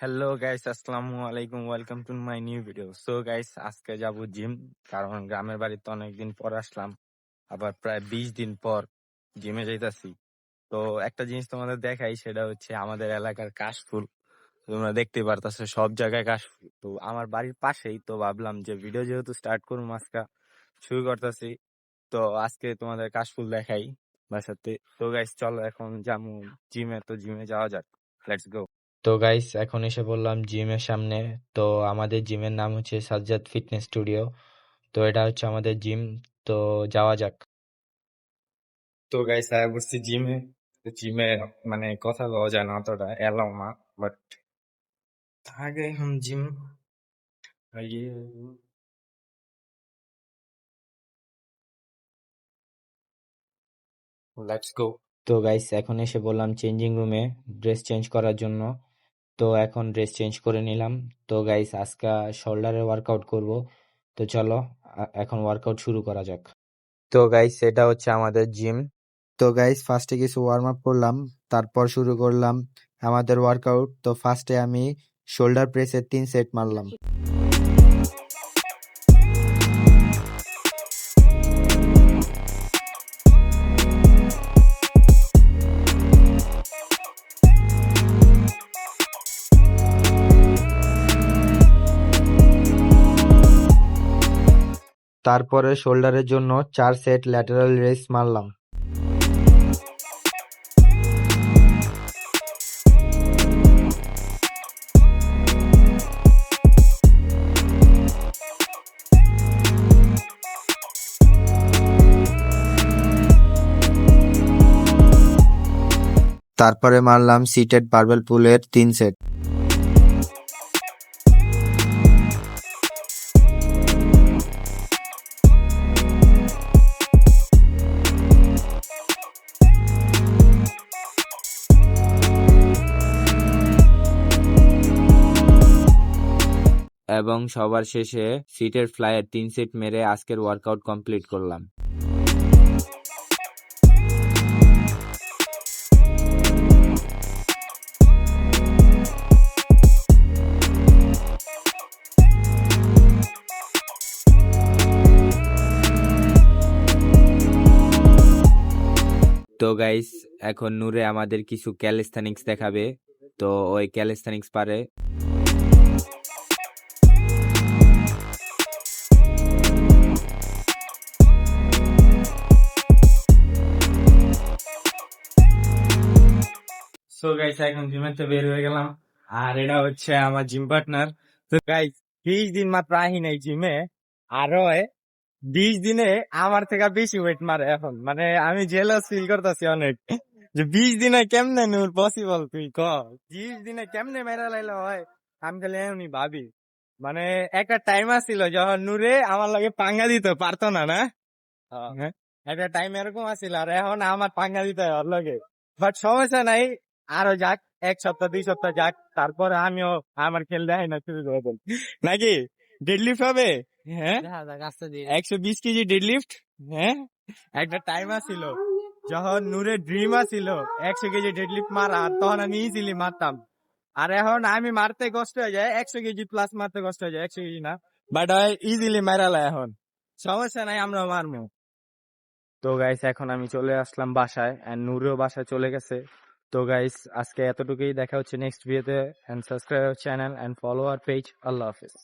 Hello guys আসসালামু আলাইকুম welcome to my new video so guys আজকে যাব জিম কারণ গ্রামের বাড়িতে অনেকদিন পর আসলাম। আবার প্রায় বিশ দিন পর জিমে যাইতাছি। তো, একটা জিনিস তোমাদের দেখাই, সেটা হচ্ছে আমাদের এলাকার কাশফুল। তোমরা দেখতে পারতাছো, সব জায়গায় কাশফুল। তো, আমার বাড়ির পাশেই তো ভাবলাম যে ভিডিও যেহেতু স্টার্ট করুম আজকে শুরু করতেছি। তো, আজকে তোমাদের কাশফুল দেখাই। বাসাতে। তো গাইস চলো এখন যামু জিমে তো জিমে যাওয়া যাক। লেটস গো তো গাইস এখন এসে বললাম জিমের সামনে। তো আমাদের জিমের নাম হচ্ছে সাজ্জাদ ফিটনেস স্টুডিও তো এটা হচ্ছে আমাদের জিম তো যাওয়া যাক। তো গাইস আয়া বসছি জিমে জিমে মানে কথা বলা যায় না অতটা এলাও না বাট আগে এখন জিম তো গাইস এখন এসে বললাম চেঞ্জিং রুমে ড্রেস চেঞ্জ করার জন্য। তো এখন ড্রেস চেঞ্জ করে নিলাম। তো গাইস আজকে শোল্ডারের ওয়ার্কআউট করব। তো চলো এখন ওয়ার্কআউট শুরু করা যাক। তো গাইস এটা হচ্ছে আমাদের জিম তো গাইস ফার্স্টে কিছু ওয়ার্ম আপ করলাম। তারপর শুরু করলাম আমাদের ওয়ার্কআউট তো ফার্স্টে আমি শোল্ডার প্রেসের তিন সেট মারলাম। তারপরে শোল্ডারের জন্য চার সেট ল্যাটারাল রেস মারলাম। তারপরে মারলাম সিটেড বারবেল পুলের তিন সেট। এবং সবার শেষে সিটের ফ্লাইয়ের তিন সেট মেরে আজকের ওয়ার্কআউট কমপ্লিট করলাম। তো গাইস এখন নূরে আমাদের কিছু ক্যালিস্থানিক্স দেখাবে। তো ওই ক্যালিস্থানিক্স পারে। সো গাইস এখন বের হয়ে গেলাম। আর এটা হচ্ছে আমার জিম পার্টনার। তো গাইস বিশ দিন মাত্র আহি নাই জিমে। আর বিশ দিনে আমার থেকে বেশি ওয়েট মারে এখন। মানে আমি জেলাস ফিল করতেছি অনেক। যে বিশ দিনে কেমনে নূর পসিবল তুই ক? বিশ দিনে কেমনে মেরা লাইলে হয় আমি খালি এমনি ভাবি। মানে একটা টাইম আসছিল যখন নূরে আমার লাগে পাঙ্গা দিত পারতো না না? হ্যাঁ, একটা টাইম এরকম আসছিল আর এখন আমার পাঙ্গা দিতে হয় ওর লগে। বাট সমস্যা নাই আরও যাক এক সপ্তাহ দুই সপ্তাহ যাক তারপরে আমিও আমার খেল দেখাই না শুরু করে দেব। নাকি? ডেডলিফট হবে? হ্যাঁ? একশো বিশ কেজি ডেডলিফট হ্যাঁ? একটা টাইম আসছিল যখন নূরের ড্রিম আসছিল একশো কেজি ডেডলিফট মারা তখন আমি ইজিলি মারতাম। আর এখন আমি মারতে কষ্ট হয়ে যায় একশো কেজি প্লাস মারতে কষ্ট হয়ে যায় একশো কেজি না। বাট ইজিলি মারালা এখন। সমস্যা নাই আমরা মারবো তো গাইস এখন আমি চলে আসলাম বাসায় এন্ড নূরেও বাসায় চলে গেছে। তো গাইস আজকে এতটুকুই দেখা হচ্ছে নেক্সট ভিডিওতে and subscribe channel and follow our page Allah Hafiz